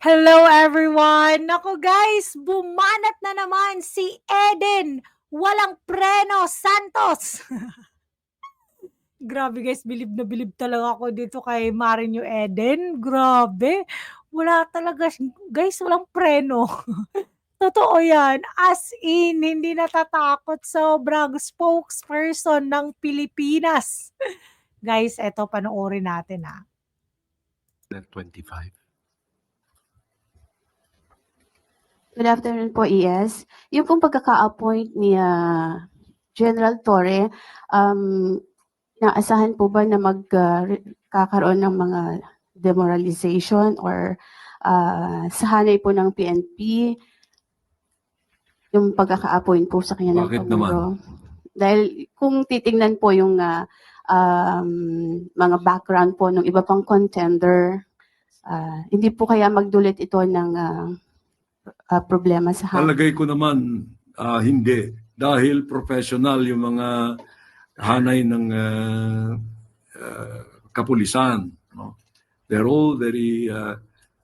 Hello everyone! Naku guys, bumanat na naman si Eden Walang Preno Santos. Grabe guys, bilib na bilib talaga ako dito kay Marinyo Eden. Grabe, wala talaga guys, walang preno. Totoo 'yan, as in hindi natatakot, sobrang spokesperson ng Pilipinas. Guys, eto panoorin natin, ah. Net 25. Good afternoon po, ES. Yung pong pagkaka-appoint ni ah, General Torre, um, naasahan po ba na magkakaroon ng mga demoralization or ah, sa hanay po ng PNP yung pagkaka-appoint po sa kanya ng Bakit Pangulo? Dahil kung titingnan po yung ah, um, mga background po ng iba pang contender, ah, hindi po kaya magdulit ito ng ah, ah, problema sa hanay? Palagay ko naman ah, hindi. Dahil professional yung mga hanay ng ah, ah, kapulisan no? They're all very ah,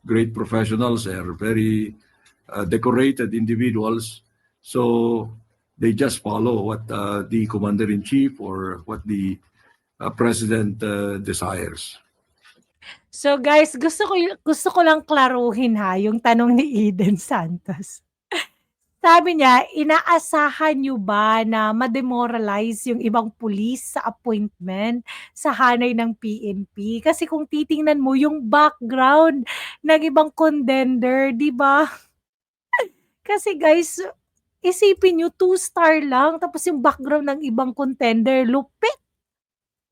great professionals. They're very ah, decorated individuals. So they just follow what ah, the commander in chief or what the ah, president ah, desires So guys, gusto ko gusto ko lang klaruhin ha, yung tanong ni Eden Santos. Sabi niya, inaasahan niyo ba na ma-demoralize yung ibang pulis sa appointment sa hanay ng PNP? Kasi kung titingnan mo yung background ng ibang contender, 'di ba? Kasi guys, isipin niyo 2 star lang tapos yung background ng ibang contender lupit.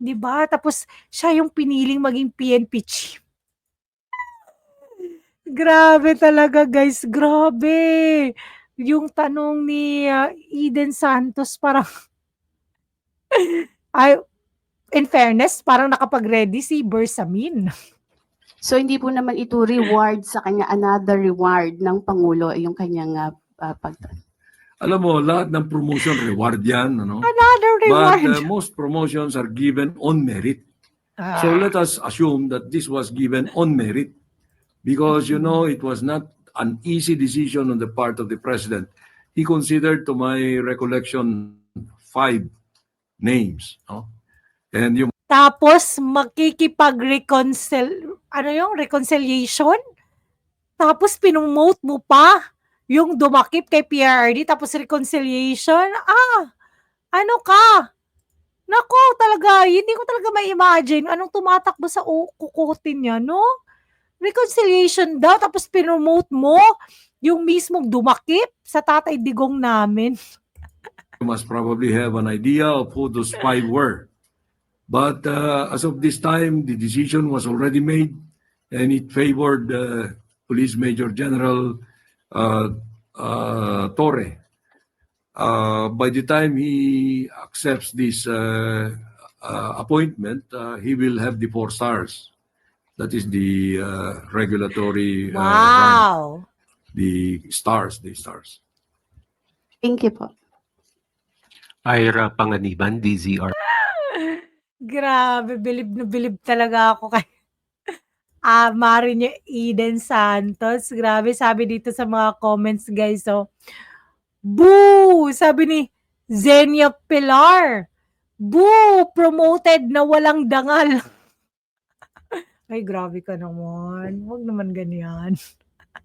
'Di ba? Tapos siya yung piniling maging PNP chief. Grabe talaga guys, grabe. Yung tanong ni, ah, Eden Santos parang ay in fairness parang nakapag-ready si Bersamin. So hindi po naman ito reward sa kanya, another reward ng Pangulo, yung kanyang ah, pag... alam mo lahat ng promotion reward yan ano Another but reward. ah, most promotions are given on merit So Ah, let us assume that this was given on merit because you know it was not an easy decision on the part of the president. He considered, to my recollection, five names. No? And yung tapos makikipag-reconcil ano yung reconciliation? Tapos pinomote mo pa yung dumakip kay PRRD tapos reconciliation? Ah, ano ka? Naku, talaga, hindi ko talaga mai-imagine anong tumatakbo sa kukote niya, no? Reconciliation daw tapos pinomote mo yung mismong dumakip sa Tatay Digong namin. you must probably have an idea of who those five were. But uh, as of this time, the decision was already made and it favored uh, Police Major General uh, uh, Torre. Uh, by the time he accepts this uh, uh, appointment, uh, he will have the four stars. That is the uh, regulatory uh, rank, Wow! the stars, the stars. Thank you po. Ira Panganiban, DZR. Grabe, bilib na bilib talaga ako kay ah, Marinyo Eden Santos. Grabe, sabi dito sa mga comments guys, oh. Boo! Sabi ni Zenia Pilar. Boo! Promoted na walang dangal. Ay, grabe ka naman. Huwag naman ganyan.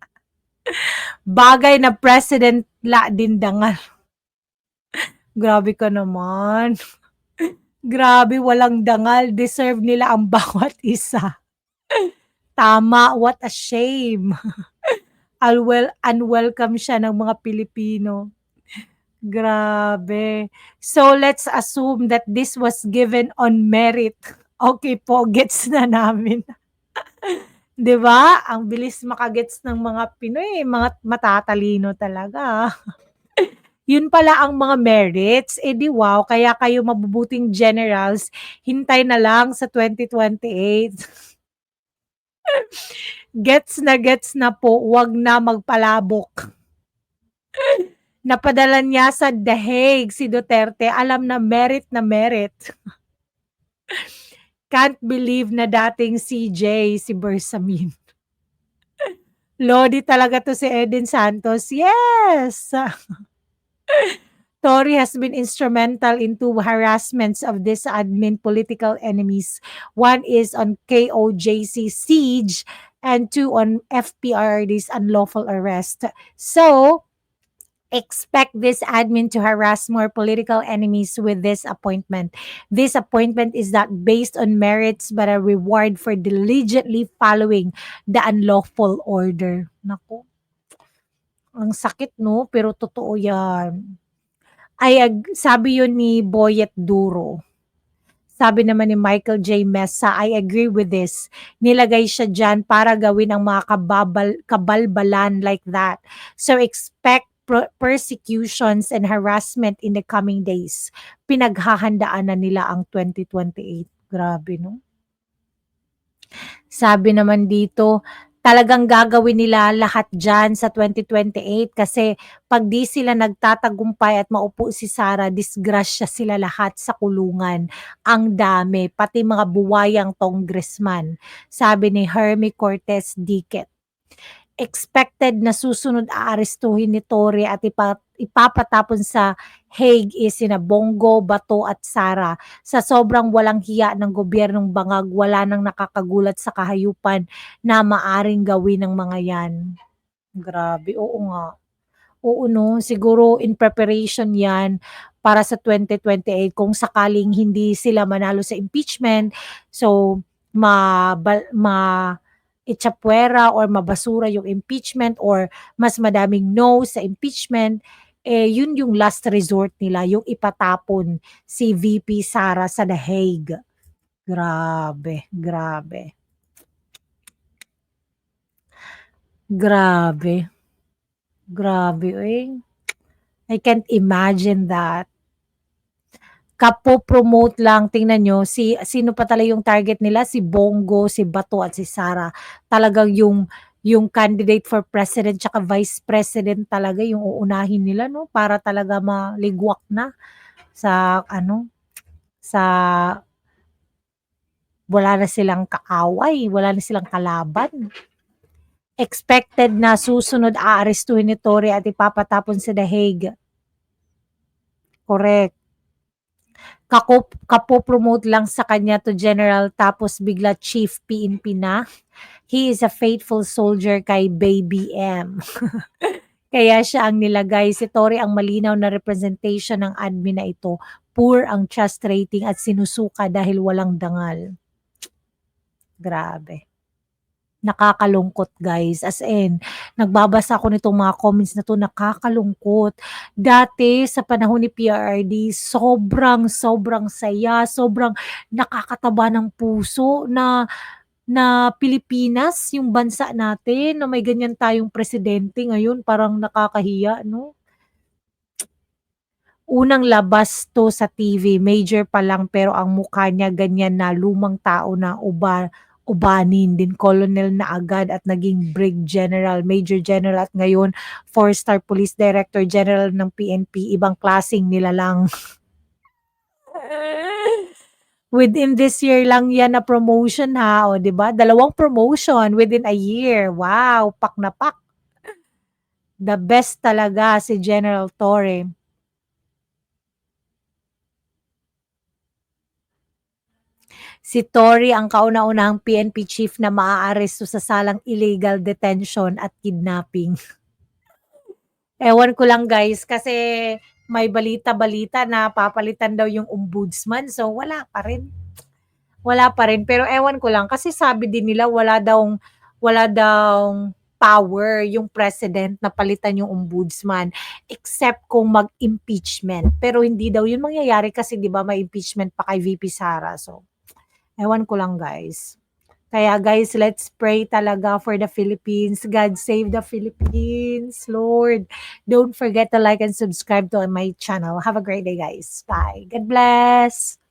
Bagay na president la din dangal. Grabe ka naman. Grabe, walang dangal. Deserve nila ang bawat isa. Tama, what a shame. Unwel unwelcome siya ng mga Pilipino. Grabe. So let's assume that this was given on merit. Okay po, gets na namin. 'Di ba? Ang bilis makagets ng mga Pinoy, mga matatalino talaga. Yun pala ang mga merits. Eh di wow, kaya kayo mabubuting generals, hintay na lang sa 2028. Gets na gets na po, wag na magpalabok. Napadala niya sa The Hague si Duterte, alam na merit na merit. Can't believe na dating CJ si Bersamin. Lodi talaga to si Eden Santos. Yes! Tory has been instrumental in two harassments of this admin political enemies. One is on KOJC siege and two on FPRD's unlawful arrest. So, expect this admin to harass more political enemies with this appointment. This appointment is not based on merits but a reward for diligently following the unlawful order. Nako. Ang sakit no, pero totoo yan. Ay, sabi yun ni Boyet Duro. Sabi naman ni Michael J. Mesa, I agree with this. Nilagay siya dyan para gawin ang mga kababal, kabalbalan like that. So expect persecutions and harassment in the coming days. Pinaghahandaan na nila ang 2028. Grabe, no? Sabi naman dito, talagang gagawin nila lahat dyan sa 2028 kasi pag di sila nagtatagumpay at maupo si Sara, disgrasya sila lahat sa kulungan. Ang dami, pati mga buwayang congressman. Sabi ni Hermie Cortez Diquet. Expected na susunod aarestuhin ni Tory at ipa- ipapatapon sa Hague is sina Bongo, Bato at Sara. Sa sobrang walang hiya ng gobyernong bangag, wala nang nakakagulat sa kahayupan na maaring gawin ng mga yan. Grabe, oo nga. Oo no, siguro in preparation yan para sa 2028 kung sakaling hindi sila manalo sa impeachment. So, ma, ma itsapuera or mabasura yung impeachment or mas madaming no sa impeachment, eh yun yung last resort nila, yung ipatapon si VP Sara sa The Hague. Grabe, grabe. Grabe. Grabe, eh. I can't imagine that. Kapo-promote lang, tingnan nyo, si, sino pa talaga yung target nila? Si Bongo, si Bato at si Sara. Talagang yung yung candidate for president tsaka vice president talaga yung uunahin nila no para talaga maligwak na sa ano sa wala na silang kaaway, wala na silang kalaban. Expected na susunod aarestuhin ni Tory at ipapatapon sa The Hague. Correct. Kako, kapo-promote lang sa kanya to general tapos bigla chief PNP na. He is a faithful soldier kay Baby M. Kaya siya ang nilagay. Si Tory ang malinaw na representation ng admin na ito. Poor ang trust rating at sinusuka dahil walang dangal. Grabe. Nakakalungkot guys. As in, nagbabasa ako nitong mga comments na to, nakakalungkot. Dati sa panahon ni PRRD, sobrang sobrang saya, sobrang nakakataba ng puso na na Pilipinas, yung bansa natin, na may ganyan tayong presidente ngayon, parang nakakahiya, no? Unang labas to sa TV, major pa lang pero ang mukha niya ganyan na lumang tao na uba, ubanin din colonel na agad at naging brig general, major general at ngayon four-star police director general ng PNP, ibang klasing nila lang. Within this year lang yan na promotion ha, o 'di ba? Dalawang promotion within a year. Wow, pak na pak. The best talaga si General Torre. Si Tory ang kauna-unahang PNP chief na maaaresto sa salang illegal detention at kidnapping. Ewan ko lang guys kasi may balita-balita na papalitan daw yung ombudsman so wala pa rin. Wala pa rin pero ewan ko lang kasi sabi din nila wala daw wala daw power yung president na palitan yung ombudsman except kung mag-impeachment. Pero hindi daw yun mangyayari kasi 'di ba may impeachment pa kay VP Sara. So ewan ko lang guys. Kaya guys, let's pray talaga for the Philippines. God save the Philippines, Lord. Don't forget to like and subscribe to my channel. Have a great day guys. Bye. God bless.